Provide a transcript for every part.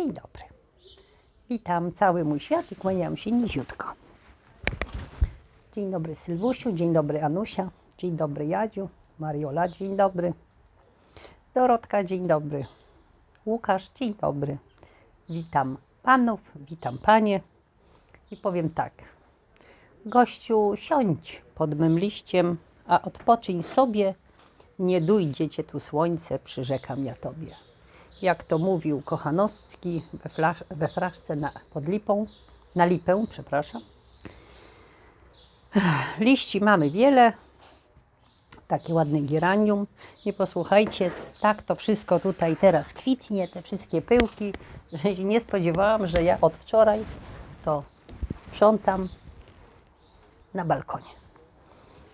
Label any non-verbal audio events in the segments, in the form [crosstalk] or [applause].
Dzień dobry. Witam cały mój świat i kłaniam się niziutko. Dzień dobry Sylwusiu, dzień dobry Anusia, dzień dobry Jadziu, Mariola, dzień dobry. Dorotka, dzień dobry. Łukasz, dzień dobry. Witam panów, witam panie i powiem tak. Gościu, siądź pod mym liściem, a odpoczyj sobie, nie dujdzie cię tu słońce, przyrzekam ja tobie. Jak to mówił Kochanowski we, flasz, we fraszce na, pod lipą, na lipę, przepraszam. Liści mamy wiele, takie ładne giranium. I posłuchajcie, tak to wszystko tutaj teraz kwitnie, te wszystkie pyłki, że [laughs] nie spodziewałam, że ja od wczoraj to sprzątam na balkonie.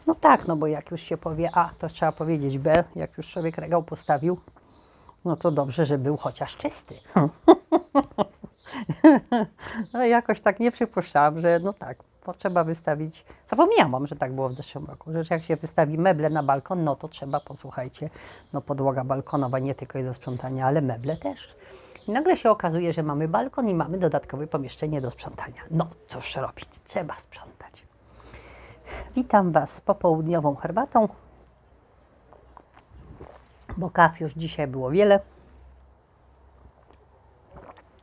No tak, no bo jak już się powie A, to trzeba powiedzieć B, jak już człowiek regał postawił, no to dobrze, że był chociaż czysty. [laughs] No jakoś tak nie przypuszczałam, że no tak, potrzeba wystawić. Zapomniałam, że tak było w zeszłym roku, że jak się wystawi meble na balkon, no to trzeba, posłuchajcie, no podłoga balkonowa nie tylko jest do sprzątania, ale meble też. I nagle się okazuje, że mamy balkon i mamy dodatkowe pomieszczenie do sprzątania. No cóż robić, trzeba sprzątać. Witam Was z popołudniową herbatą, bo kaw już dzisiaj było wiele.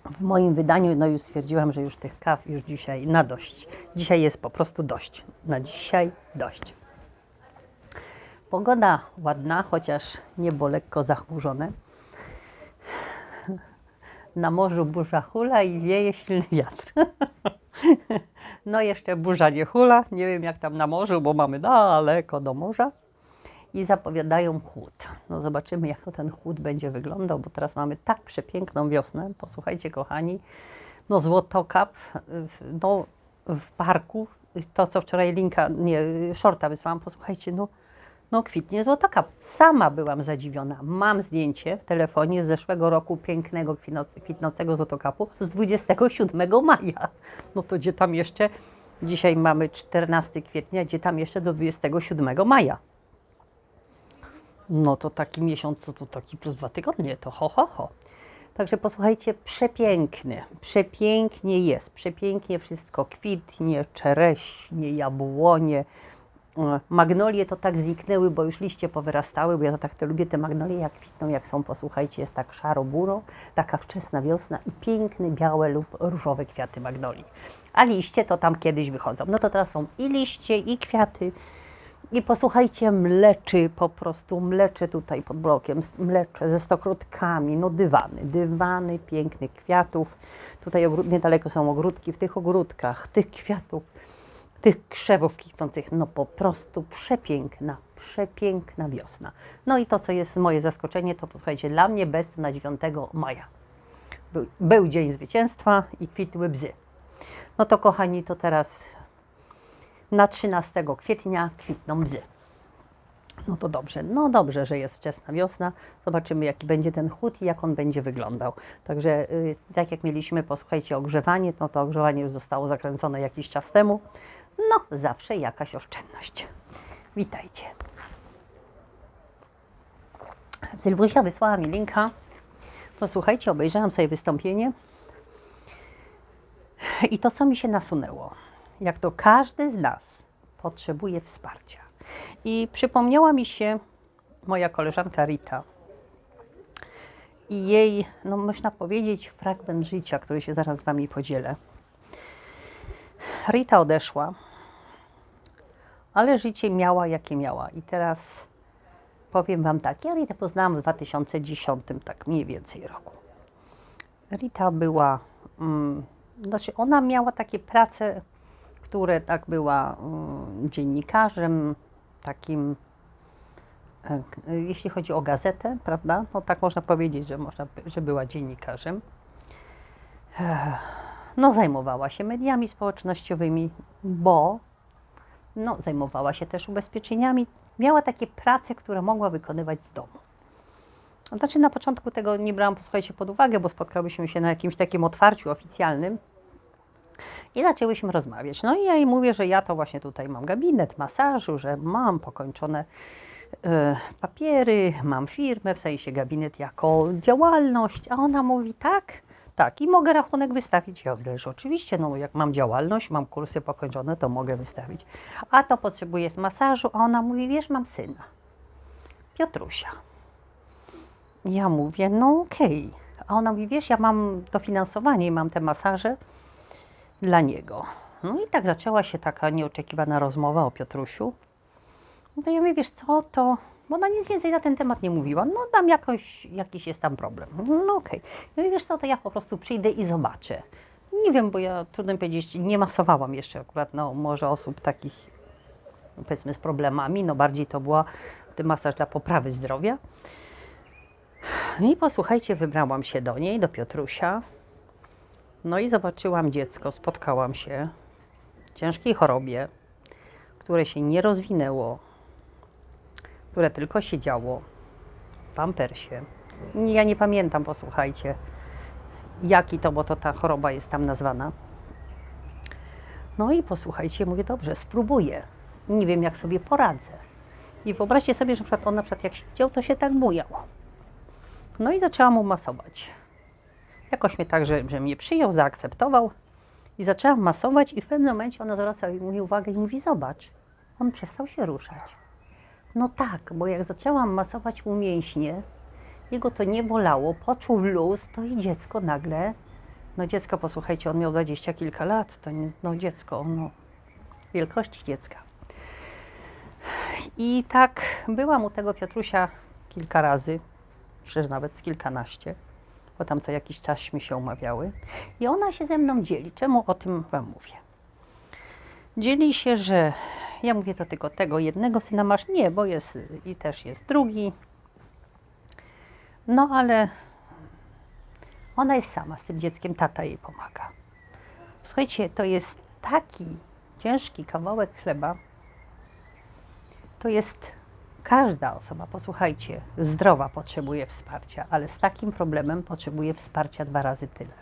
W moim wydaniu, no już stwierdziłam, że już tych kaw już dzisiaj na dość. Dzisiaj jest po prostu dość. Na dzisiaj dość. Pogoda ładna, chociaż niebo lekko zachmurzone. Na morzu burza hula i wieje silny wiatr. [laughs] No jeszcze burza nie hula, nie wiem jak tam na morzu, bo mamy daleko do morza. I zapowiadają chłód. No zobaczymy jak to ten chłód będzie wyglądał, bo teraz mamy tak przepiękną wiosnę. Posłuchajcie kochani, no złotokap, no w parku, to co wczoraj linka, nie, shorta wysłałam, posłuchajcie, no no kwitnie złotokap. Sama byłam zadziwiona. Mam zdjęcie w telefonie z zeszłego roku pięknego kwitnącego złotokapu z 27 maja. No to gdzie tam jeszcze, dzisiaj mamy 14 kwietnia, gdzie tam jeszcze do 27 maja. No to taki miesiąc, to, to taki plus dwa tygodnie, to ho, ho, ho. Także posłuchajcie, przepiękny, przepięknie jest, przepięknie wszystko kwitnie, czereśnie, jabłonie, E, Magnolie to tak zniknęły, bo już liście powyrastały, bo ja to tak te lubię te magnolie, jak kwitną, jak są, posłuchajcie, jest tak szaro-buro, taka wczesna wiosna i piękne, białe lub różowe kwiaty magnolii. A liście to tam kiedyś wychodzą. No to teraz są i liście, i kwiaty. I posłuchajcie, mleczy po prostu, mlecze tutaj pod blokiem, mlecze ze stokrotkami, no dywany, dywany pięknych kwiatów. Tutaj ogród, niedaleko są ogródki, w tych ogródkach, tych kwiatów tych krzewów kwitnących, no po prostu przepiękna, przepiękna wiosna. No i to, co jest moje zaskoczenie, to posłuchajcie, dla mnie best na 9 maja. Był, był Dzień Zwycięstwa i kwitły bzy. No to kochani, to teraz na 13 kwietnia kwitną bzy. No to dobrze, no dobrze, że jest wczesna wiosna. Zobaczymy, jaki będzie ten chłód i jak on będzie wyglądał. Także, y, tak jak mieliśmy, posłuchajcie, ogrzewanie, no to ogrzewanie już zostało zakręcone jakiś czas temu. No, zawsze jakaś oszczędność. Witajcie. Sylwusia wysłała mi linka. Posłuchajcie, obejrzałam sobie wystąpienie. I to, co mi się nasunęło, jak to każdy z nas potrzebuje wsparcia. I przypomniała mi się moja koleżanka Rita i jej, no można powiedzieć, fragment życia, który się zaraz z Wami podzielę. Rita odeszła, ale życie miała jakie miała. I teraz powiem Wam tak, ja Ritę poznałam w 2010, tak mniej więcej roku. Rita była, mm, znaczy ona miała takie prace, które tak była mm, dziennikarzem, takim, e, jeśli chodzi o gazetę, prawda? No tak można powiedzieć, że, można, że była dziennikarzem. No, zajmowała się mediami społecznościowymi, bo no, zajmowała się też ubezpieczeniami. Miała takie prace, które mogła wykonywać z domu. Znaczy na początku tego nie brałam, posłuchajcie, pod uwagę, bo spotkałyśmy się na jakimś takim otwarciu oficjalnym i zaczęłyśmy rozmawiać. No i ja jej mówię, że ja to właśnie tutaj mam gabinet masażu, że mam pokończone e, papiery, mam firmę, w sensie gabinet jako działalność, a ona mówi tak, Tak, i mogę rachunek wystawić. Ja mówię, że oczywiście, no jak mam działalność, mam kursy pokończone, to mogę wystawić. A to potrzebuję masażu, a ona mówi, wiesz, mam syna, Piotrusia. Ja mówię, no okej. A ona mówi, wiesz, ja mam dofinansowanie i mam te masaże dla niego. No i tak zaczęła się taka nieoczekiwana rozmowa o Piotrusiu. No ja mówię, wiesz co, to... Bo ona nic więcej na ten temat nie mówiła. No tam jakoś, jakiś jest tam problem. No okej. Ja mówię, wiesz co, to ja po prostu przyjdę i zobaczę. Nie wiem, bo ja, trudno powiedzieć, nie masowałam jeszcze akurat, no może osób takich, powiedzmy, z problemami. No bardziej to była ten masaż dla poprawy zdrowia. No I posłuchajcie, wybrałam się do niej, do Piotrusia. No i zobaczyłam dziecko, spotkałam się w ciężkiej chorobie, które się nie rozwinęło, które tylko siedziało w pampersie. Ja nie pamiętam, posłuchajcie, jaki to, bo to ta choroba jest tam nazwana. No i posłuchajcie, mówię, dobrze, spróbuję. Nie wiem, jak sobie poradzę. I wyobraźcie sobie, że on na przykład jak siedział, to się tak bujał. No i zaczęłam mu masować. Jakoś mnie tak, że, że mnie przyjął, zaakceptował. I zaczęłam masować i w pewnym momencie ona zwraca mi uwagę i mówi, zobacz, on przestał się ruszać. No tak, bo jak zaczęłam masować mu mięśnie, jego to nie bolało, poczuł luz, to i dziecko nagle, no dziecko, posłuchajcie, on miał dwadzieścia kilka lat, to nie, no dziecko, no wielkości dziecka. I tak byłam u tego Piotrusia kilka razy, przecież nawet kilkanaście, bo tam co jakiś czasśmy się umawiały. I ona się ze mną dzieli. Czemu o tym Wam mówię? Dzieli się, że ja mówię to tylko tego jednego syna masz. Nie, bo jest i też jest drugi. No ale ona jest sama z tym dzieckiem, tata jej pomaga. Słuchajcie, to jest taki ciężki kawałek chleba. To jest każda osoba, posłuchajcie, zdrowa potrzebuje wsparcia, ale z takim problemem potrzebuje wsparcia dwa razy tyle.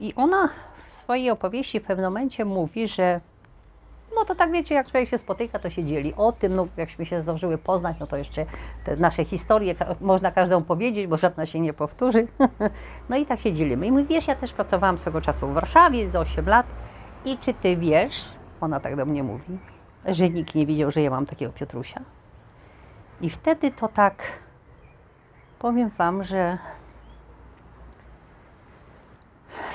I ona w swojej opowieści w pewnym momencie mówi, że no to tak wiecie, jak człowiek się spotyka, to się dzieli o tym, no jakśmy się zdążyły poznać, no to jeszcze te nasze historie można każdą powiedzieć, bo żadna się nie powtórzy. [laughs] no i tak się dzielimy. I mówi, wiesz, ja też pracowałam swego czasu w Warszawie za 8 lat i czy ty wiesz, ona tak do mnie mówi, że nikt nie wiedział, że ja mam takiego Piotrusia? I wtedy to tak, powiem Wam, że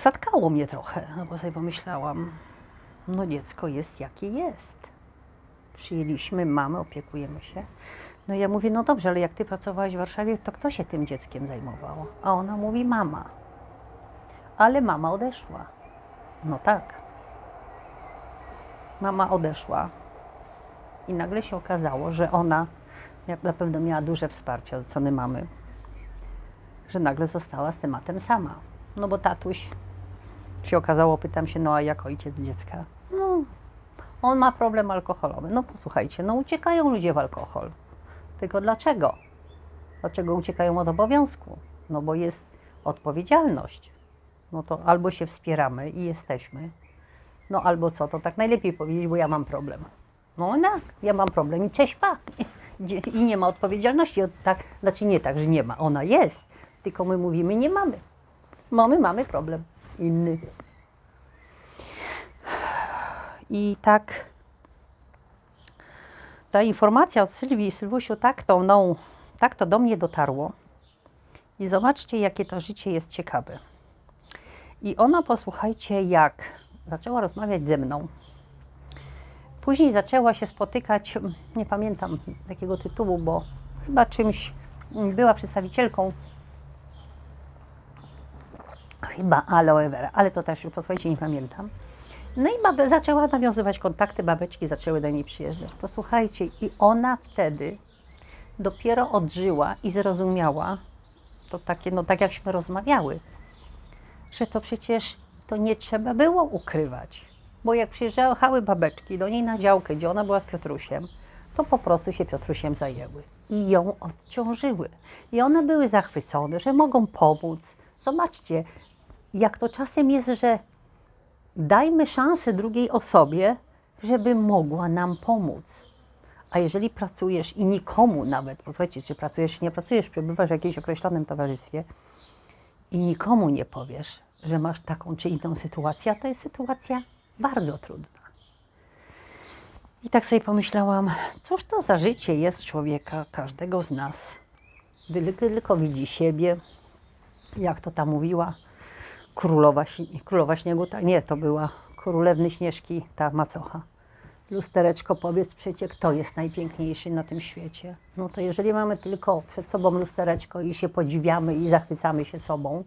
zatkało mnie trochę, no bo sobie pomyślałam, no dziecko jest jakie jest. Przyjęliśmy mamę, opiekujemy się. No ja mówię, no dobrze, ale jak ty pracowałaś w Warszawie, to kto się tym dzieckiem zajmował? A ona mówi, mama. Ale mama odeszła. No tak. Mama odeszła. I nagle się okazało, że ona jak na pewno miała duże wsparcie od strony mamy, że nagle została z tematem sama. No bo tatuś się okazało, pytam się, no a jak ojciec dziecka? No, on ma problem alkoholowy. No posłuchajcie, no uciekają ludzie w alkohol. Tylko dlaczego? Dlaczego uciekają od obowiązku? No bo jest odpowiedzialność. No to albo się wspieramy i jesteśmy, no albo co, to tak najlepiej powiedzieć, bo ja mam problem. No tak, ja mam problem i cześć pa. I nie ma odpowiedzialności. Od- Tak, znaczy nie tak, że nie ma, ona jest. Tylko my mówimy, nie mamy. Mamy, mamy problem inny. I tak ta informacja od Sylwii Sylwusiu tak to, no, tak to do mnie dotarło. I zobaczcie, jakie to życie jest ciekawe. I ona, posłuchajcie, jak zaczęła rozmawiać ze mną. Później zaczęła się spotykać, nie pamiętam z jakiego tytułu, bo chyba czymś mm, była przedstawicielką chyba aloe vera, ale to też, posłuchajcie, nie pamiętam. No i zaczęła nawiązywać kontakty, babeczki zaczęły do niej przyjeżdżać. Posłuchajcie, i ona wtedy dopiero odżyła i zrozumiała, to takie, no tak jakśmy rozmawiały, że to przecież to nie trzeba było ukrywać. Bo jak przyjeżdżały babeczki do niej na działkę, gdzie ona była z Piotrusiem, to po prostu się Piotrusiem zajęły i ją odciążyły. I one były zachwycone, że mogą pomóc. Zobaczcie, jak to czasem jest, że dajmy szansę drugiej osobie, żeby mogła nam pomóc. A jeżeli pracujesz i nikomu nawet, posłuchajcie, czy pracujesz, czy nie pracujesz, przebywasz w jakimś określonym towarzystwie i nikomu nie powiesz, że masz taką czy inną sytuację, a to jest sytuacja bardzo trudna. I tak sobie pomyślałam, cóż to za życie jest człowieka, każdego z nas, gdy tylko widzi siebie, jak to tam mówiła, królowa, królowa śniegu, tak, nie, to była królewny Śnieżki, ta macocha. Lustereczko, powiedz przecie, kto jest najpiękniejszy na tym świecie. No to jeżeli mamy tylko przed sobą lustereczko i się podziwiamy i zachwycamy się sobą,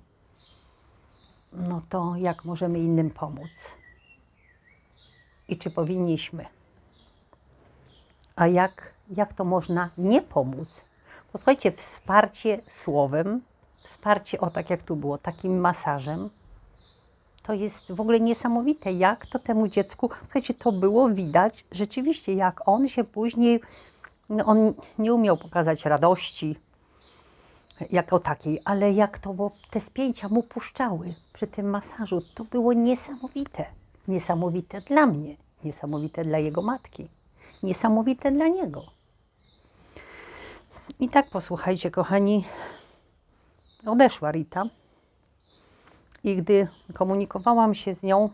no to jak możemy innym pomóc? I czy powinniśmy? A jak, jak to można nie pomóc? Posłuchajcie, wsparcie słowem, wsparcie, o tak jak tu było, takim masażem, to jest w ogóle niesamowite, jak to temu dziecku, słuchajcie, to było widać rzeczywiście, jak on się później, no on nie umiał pokazać radości jako takiej, ale jak to, bo te spięcia mu puszczały przy tym masażu, to było niesamowite. Niesamowite dla mnie, niesamowite dla jego matki, niesamowite dla niego. I tak posłuchajcie, kochani, odeszła Rita. I gdy komunikowałam się z nią,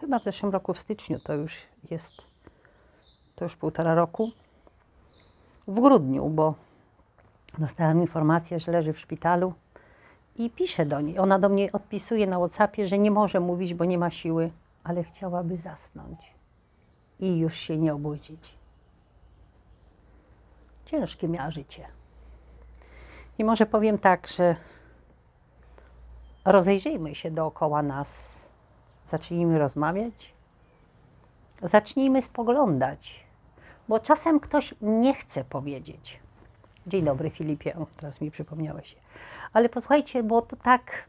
chyba w zeszłym roku w styczniu, to już jest, to już półtora roku, w grudniu, bo dostałam informację, że leży w szpitalu i piszę do niej. Ona do mnie odpisuje na WhatsAppie, że nie może mówić, bo nie ma siły, ale chciałaby zasnąć i już się nie obudzić. Ciężkie miała życie. I może powiem tak, że rozejrzyjmy się dookoła nas, zacznijmy rozmawiać, zacznijmy spoglądać, bo czasem ktoś nie chce powiedzieć. Dzień dobry Filipie, o, teraz mi przypomniałeś się. Ale posłuchajcie, bo to tak,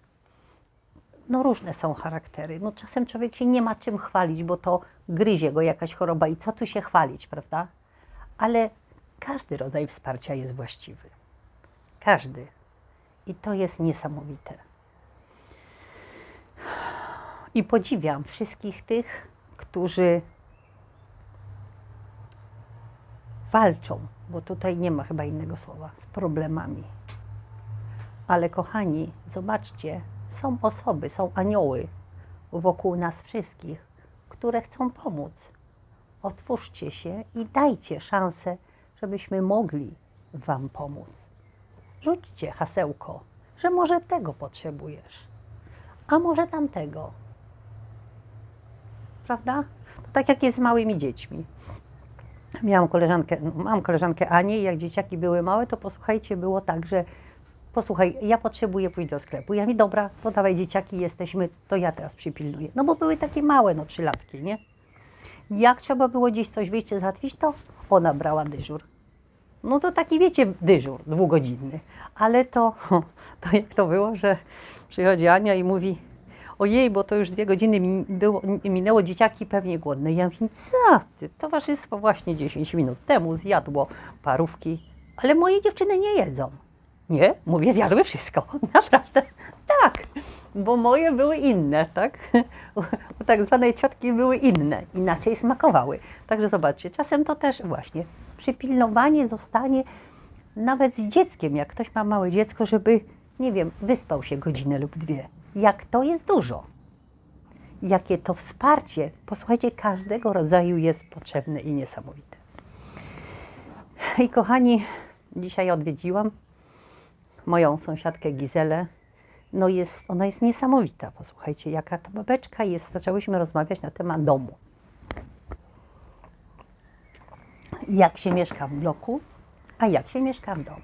no różne są charaktery. No czasem człowiek się nie ma czym chwalić, bo to gryzie go jakaś choroba i co tu się chwalić, prawda? Ale każdy rodzaj wsparcia jest właściwy. Każdy. I to jest niesamowite. I podziwiam wszystkich tych, którzy walczą, bo tutaj nie ma chyba innego słowa, z problemami. Ale kochani, zobaczcie, są osoby, są anioły wokół nas wszystkich, które chcą pomóc. Otwórzcie się i dajcie szansę, żebyśmy mogli Wam pomóc. Rzućcie hasełko, że może tego potrzebujesz, a może tamtego. Prawda? To tak jak jest z małymi dziećmi. Miałam koleżankę, mam koleżankę Anię i jak dzieciaki były małe, to posłuchajcie, było tak, że posłuchaj, ja potrzebuję pójść do sklepu. Ja mi, dobra, to dawaj dzieciaki, jesteśmy, to ja teraz przypilnuję. No bo były takie małe, no trzylatki, nie? Jak trzeba było gdzieś coś wyjść załatwić, to ona brała dyżur. No to taki, wiecie, dyżur dwugodzinny. Ale to, [laughs] to jak to było, że przychodzi Ania i mówi, ojej, bo to już dwie godziny było, minęło, dzieciaki pewnie głodne. Ja mówię, co ty, towarzystwo właśnie 10 minut temu zjadło parówki, ale moje dziewczyny nie jedzą. Nie? Mówię, zjadły wszystko. [laughs] Naprawdę. Tak, bo moje były inne, tak? [laughs] U tak zwanej ciotki były inne, inaczej smakowały. Także zobaczcie, czasem to też właśnie przypilnowanie zostanie nawet z dzieckiem, jak ktoś ma małe dziecko, żeby, nie wiem, wyspał się godzinę lub dwie. Jak to jest dużo. Jakie to wsparcie, posłuchajcie, każdego rodzaju jest potrzebne i niesamowite. I kochani, dzisiaj odwiedziłam moją sąsiadkę Gizelę. No jest, ona jest niesamowita. Posłuchajcie, jaka ta babeczka jest. Zaczęłyśmy rozmawiać na temat domu. Jak się mieszka w bloku, a jak się mieszka w domu.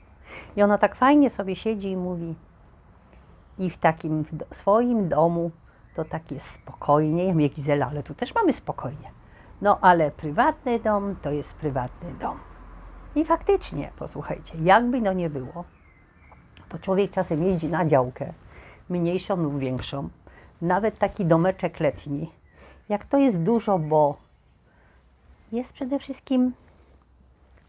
I ona tak fajnie sobie siedzi i mówi, i w takim w do, swoim domu to tak jest spokojnie. Ja mówię, Gizela, ale tu też mamy spokojnie. No ale prywatny dom to jest prywatny dom. I faktycznie, posłuchajcie, jakby no nie było, to człowiek czasem jeździ na działkę, mniejszą lub większą, nawet taki domeczek letni. Jak to jest dużo, bo jest przede wszystkim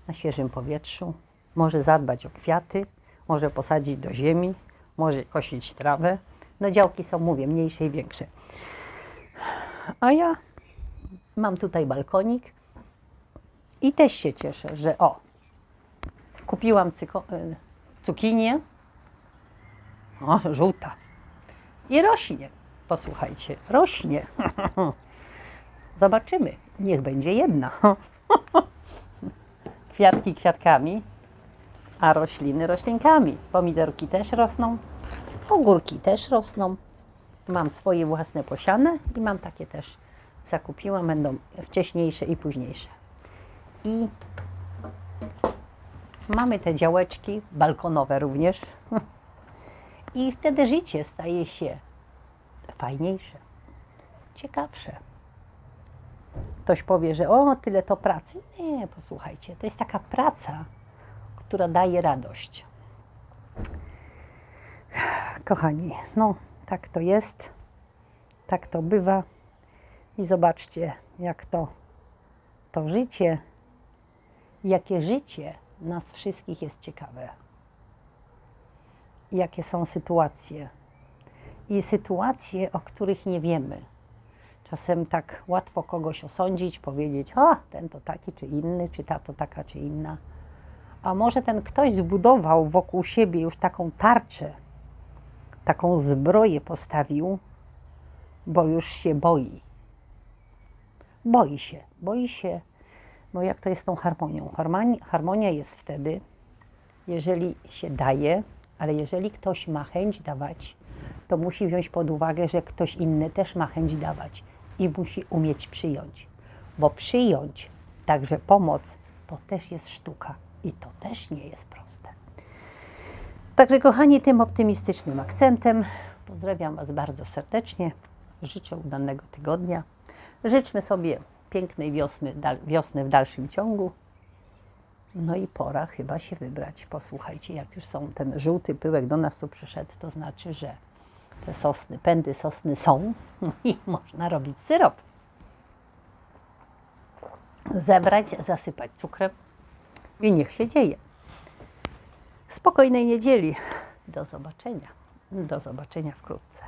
na świeżym powietrzu, może zadbać o kwiaty, może posadzić do ziemi, może kosić trawę. No działki są, mówię, mniejsze i większe. A ja mam tutaj balkonik i też się cieszę, że o, kupiłam e, cukinię, o, żółta. I rośnie. Posłuchajcie, rośnie. [laughs] Zobaczymy. Niech będzie jedna. [laughs] Kwiatki kwiatkami, a rośliny roślinkami. Pomidorki też rosną, ogórki też rosną. Mam swoje własne posiane i mam takie też. Zakupiłam, będą wcześniejsze i późniejsze. I mamy te działeczki balkonowe również. [laughs] I wtedy życie staje się fajniejsze, ciekawsze. Ktoś powie, że o, tyle to pracy. Nie, posłuchajcie, to jest taka praca, która daje radość. Kochani, no tak to jest, tak to bywa. I zobaczcie, jak to, to życie, jakie życie nas wszystkich jest ciekawe. Jakie są sytuacje. I sytuacje, o których nie wiemy. Czasem tak łatwo kogoś osądzić, powiedzieć, o, ten to taki czy inny, czy ta to taka czy inna. A może ten ktoś zbudował wokół siebie już taką tarczę, taką zbroję postawił, bo już się boi. Boi się, boi się, bo jak to jest z tą harmonią? Harmoni- Harmonia jest wtedy, jeżeli się daje, ale jeżeli ktoś ma chęć dawać, to musi wziąć pod uwagę, że ktoś inny też ma chęć dawać i musi umieć przyjąć. Bo przyjąć także pomoc to też jest sztuka i to też nie jest proste. Także, kochani, tym optymistycznym akcentem pozdrawiam Was bardzo serdecznie. Życzę udanego tygodnia. Życzmy sobie pięknej wiosny, wiosny w dalszym ciągu. No i pora chyba się wybrać. Posłuchajcie, jak już są ten żółty pyłek do nas tu przyszedł, to znaczy, że te sosny, pędy sosny są [laughs] i można robić syrop. Zebrać, zasypać cukrem i niech się dzieje. Spokojnej niedzieli. Do zobaczenia. Do zobaczenia wkrótce.